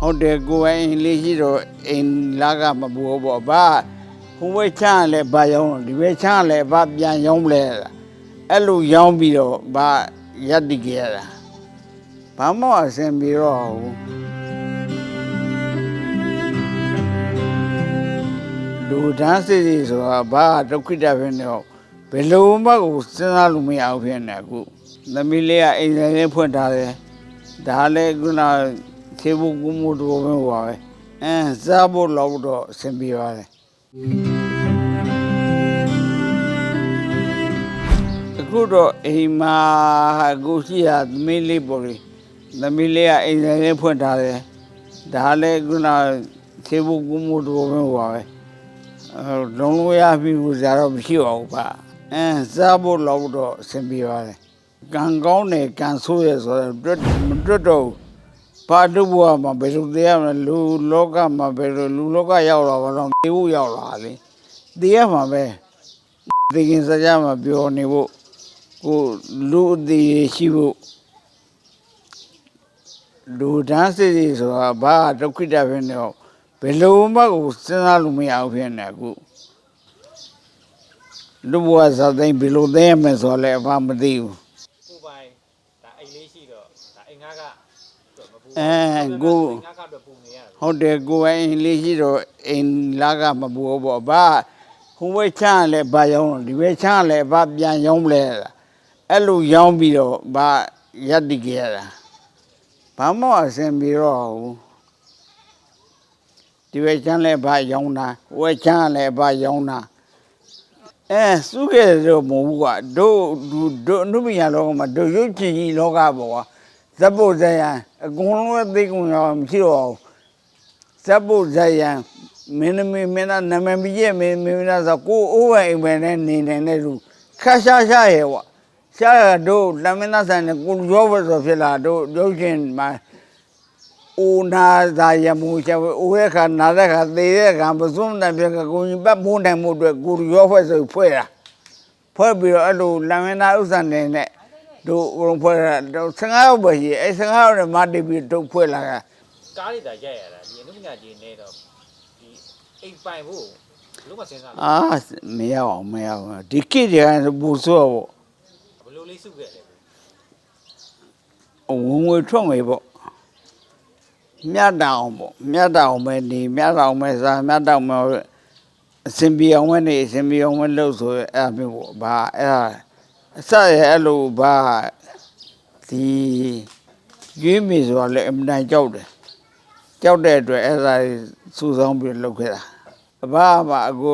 ဟုတ်တယ်ကိုယ်အိမ်လေးရှိတော့အိမ်လာကမပူဘူးပေါ့ဘာဟိုဘက်ချမ်းကလည်းဘာရောင်းဒီဘက်ချမ်းကလည်းဘာပြန်ရောင်းလဲအဲ့လိုရောင်းပြီးတော့ဘာရက်တည်ကြရတာဘာမှအဆင်ပြေတော့ဘူးလူတန်းစစ်စီဆိုတာဘာဒုက္ခိတဖြစ်နေတော့ဘယ်လိုမှကိုစဉ်းစားလို့မရဘူးဖြစ်နေအခုသမီးလေးကအိမ်ဆိုင်လေးဖွင့်ထားတယ်ဒါလည်းခုန သေဖို့ကူမှုတော့ပဲပါပဲအဲစားဖို့လောက်တော့အဆင်ပြေပါတယ်အခုတော့အိမ်မှာအခုရှိရသမီးလေးပေါ်လေသမီးလေးကအိမ်ဆိုင်လေးဖွင့်ထားတယ်ဒါလည်းခုနသေဖို့ကူမှုတော့ပဲပါပဲအဲလုံးလုံးရပြီဘူးစားတော့မရှိပါဘူးပါအဲစားဖို့လောက်တော့အဆင်ပြေပါတယ်ကံကောင်းတယ်ကံဆိုးရဆိုတော့တွတ်မတွတ်တော့ ဘူးဘာတို့ဘဝမှာဘယ်လိုတရားမလဲလူလောကမှာဘယ်လိုလူလောကရောက်လာဘာလို့တေဖို့ရောက်လာလေတရားမှာပဲသိခင်စကြမှာပြောနေဖို့ကိုလူအသေးရှိဖို့လူတန်းစစ်စီဆိုတာဘာဒုက္ခိတဖြစ်နေတော့ဘယ်လိုမှကိုစဉ်းစားလို့မရဘူးဖြစ်နေအခုလူဘဝဇာသိမ်းဘယ်လိုသိရမယ်ဆိုတော့လည်းအဖမသိဘူး ကိုပိုင်ဒါအိမ်လေးရှိတော့ဒါအိမ်ငါးကမပူ အဲကိုအိမ်ငါးကတော့ပူနေရတယ်ဟုတ်တယ်ကိုယ်အိမ်လေးရှိတော့အိမ်လာကမပူဘူးပေါ့ဘာဟိုဘက်ချမ်းကလည်းဘာရောင်းဒီဘက်ချမ်းကလည်းဘာပြန်ရောင်းလဲအဲ့လိုရောင်းပြီးတော့ဘာရက်တည်ကြရတာဘာမှအဆင်ပြေတော့ဘူးဒီဘက်ချမ်းလည်းဘာရောင်းတာဟိုဘက်ချမ်းကလည်းဘာရောင်းတာအဲစုခဲ့တော့မဟုတ်ဘူးကွာတို့တို့တို့အနုပညာလောကမှာတို့ရုပ်ချင်ကြီးလောကပေါ့ကွာ ဇက်ဖို့ဇယံအကုန်လုံးအသိကုန်ရောမရှိတော့ဘူးဇက်ပုတ်ဇက်ယံမင်းသမီးမင်းသားနာမည်ပြည့်မင်းမင်းသားဆိုကိုအိုးဝဲအိမ်ပဲနဲ့နေနေတဲ့လူခါရှာရှာရဲ့ကွာရှာရတို့လမင်းသားဆန်နဲ့ကိုရောဘဆိုဖြစ်လာတို့ရုပ်ရှင်မှာအိုနာသာယမူချဝအိုရဲ့ခါနာတဲ့ခါသေတဲ့ခါပစုံတဲ့ပြကကိုကြီးပတ်မိုးနိုင်မှုအတွက်ကိုရောဖွဲ့ဆိုဖွဲ့တာဖွဲ့ပြီးတော့အဲ့လိုလမင်းသားဥစ္စာနေနဲ့ တို့ဟိုဖွဲ့တာတို့15ရောက်ပဲရှိအဲ့15ရောက်နဲ့မတည်ပြီးတို့ဖွဲ့လာတာကားလေးသာရိုက်ရတာဒီအနုပညာကြီးနေတော့ဒီအိမ်ပိုင်ဖို့လုံးဝစဉ်းစားအာမရအောင်မရအောင်ဒီကိတွေကပူဆိုးပေါ့ဘယ်လိုလေးစုခဲ့လဲဝင်ငွေထွက်ငွေပေါ့မြတ်တောင်ပေါ့မြတ်တောင်ပဲနေမြတ်တောင်ပဲစားမြတ်တောင်ပဲအစင်ပြေအောင်ပဲနေအစင်ပြေအောင်ပဲလုပ်ဆိုရဲအဲ့ဒါမျိုးပေါ့ဘာအဲ့ဒါ အစရအဲ့လိုဘာဒီရွေးမိဆိုတာလည်းအမှန်တန်ကြောက်တယ်ကြောက်တဲ့အတွက်အဲ့ဒါစူဆောင်းပြီးလုပ်ခဲ့တာအဘကအခု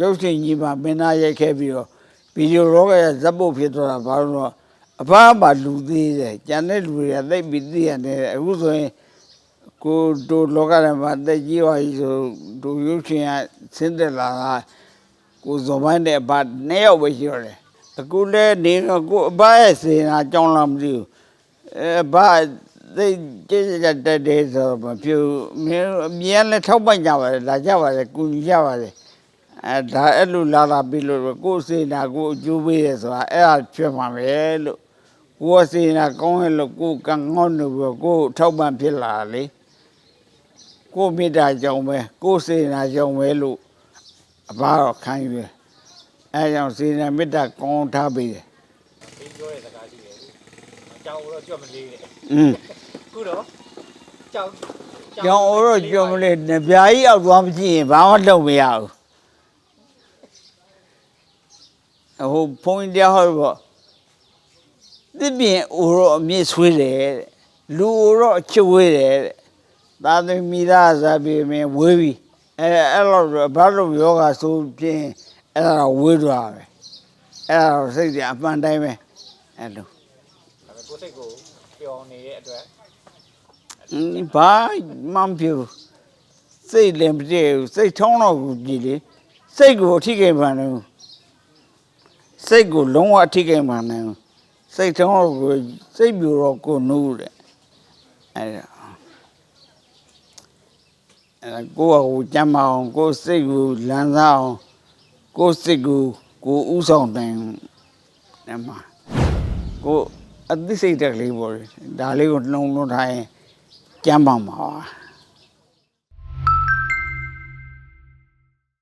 ရုပ်ရှင်ကြီးမှာမင်းသားရိုက်ခဲ့ပြီးတော့ဗီဒီယိုရောကရဇက်ပုတ်ဖြစ်သွားတာဘာလို့လဲအဖားမှာလူသေးတယ်ကျန်တဲ့လူတွေကသိပ်ပြီးသိရတယ်အခုဆိုရင်ကိုတို့လောကထဲမှာတက်ကြီးပါကြီးဆိုတို့ရုပ်ရှင်ကဆင်းသက်လာတာကိုဇော်ပိုင်းတဲ့အဖနှစ်ယောက်ပဲရှိတော့တယ် အခုလည်းနေတော့ကိုအဖရဲ့စေနာကြောင်းလာမသိဘူးအဲဘာသိကြည့်ကြတဲ့တဲ့ဆိုတော့မဖြစ်ဘူးမင်းအမြဲလည်းထောက်ပံ့ကြပါတယ်လာကြပါတယ်ကူညီကြပါတယ်အဲဒါအဲ့လိုလာလာပြီးလို့ကိုယ်စေနာကိုအကျိုးပေးရဆိုတာအဲ့ဒါဖြစ်မှာပဲလို့ကိုယ်စေနာကောင်းရလို့ကိုယ်ကံကောင်းလို့ပြီးတော့ကိုယ်ထောက်ပံ့ဖြစ်လာလေကိုယ်မေတ္တာကြောင့်ပဲကိုယ်စေနာကြောင့်ပဲလို့အဘတော့ခံယူတယ် အဲကြောင့်စေနာမေတ္တာကောင်းထားပေးတယ်ဒီပြောတဲ့စကားရှိတယ်အကြောင်းတော့ကြွတ်မလေးတဲ့อืมခုတော့ကြောင်ကြောင့်အော်တော့ကြောင့်မလေးနဗျာကြီးအောက်သွားမကြည့်ရင်ဘာမှလုပ်မရဘူးဟိုဖုန်းတရားဟောတော့တစ်ပြင်အိုတော့အမြင့်ဆွေးတယ်တဲ့လူအိုတော့အချစ်ဝေးတယ်တဲ့သာသမီသားစားပြီးမင်းဝေးပြီအဲအဲ့လိုဘာလို့ယောဂဆိုပြင်း အဲ့ဒါတော့ဝေးသွားပဲအဲ့ဒါတော့စိတ်ကအမှန်တိုင်းပဲအဲ့လိုကိုစိတ်ကိုပျော်နေတဲ့အတွက်အင်းဘာမှမဖြစ်ဘူးစိတ်လည်းမတည့်ဘူးစိတ်ထုံးတော့ကိုကြည်လေစိတ်ကိုအထိကိမှန်တယ်စိတ်ကိုလုံးဝအထိကိမှန်တယ်စိတ်ထုံးတော့ကိုစိတ်ပြူတော့ကိုနူးတဲ့အဲ့ဒါအဲ့ဒါကိုယ့်အကိုကြမ်းမအောင်ကိုယ်စိတ်ကိုလန်းစားအောင် ကိုယ်စိတ်ကိုကိုယ်ဥဆောင်တိုင်းနမကိုယ်အသိစိတ်တက်ကလေးပေါ်တယ်ဒါလေးကိုနှလုံးသွင်းထားရင်ကြမ်းပါမှာပါ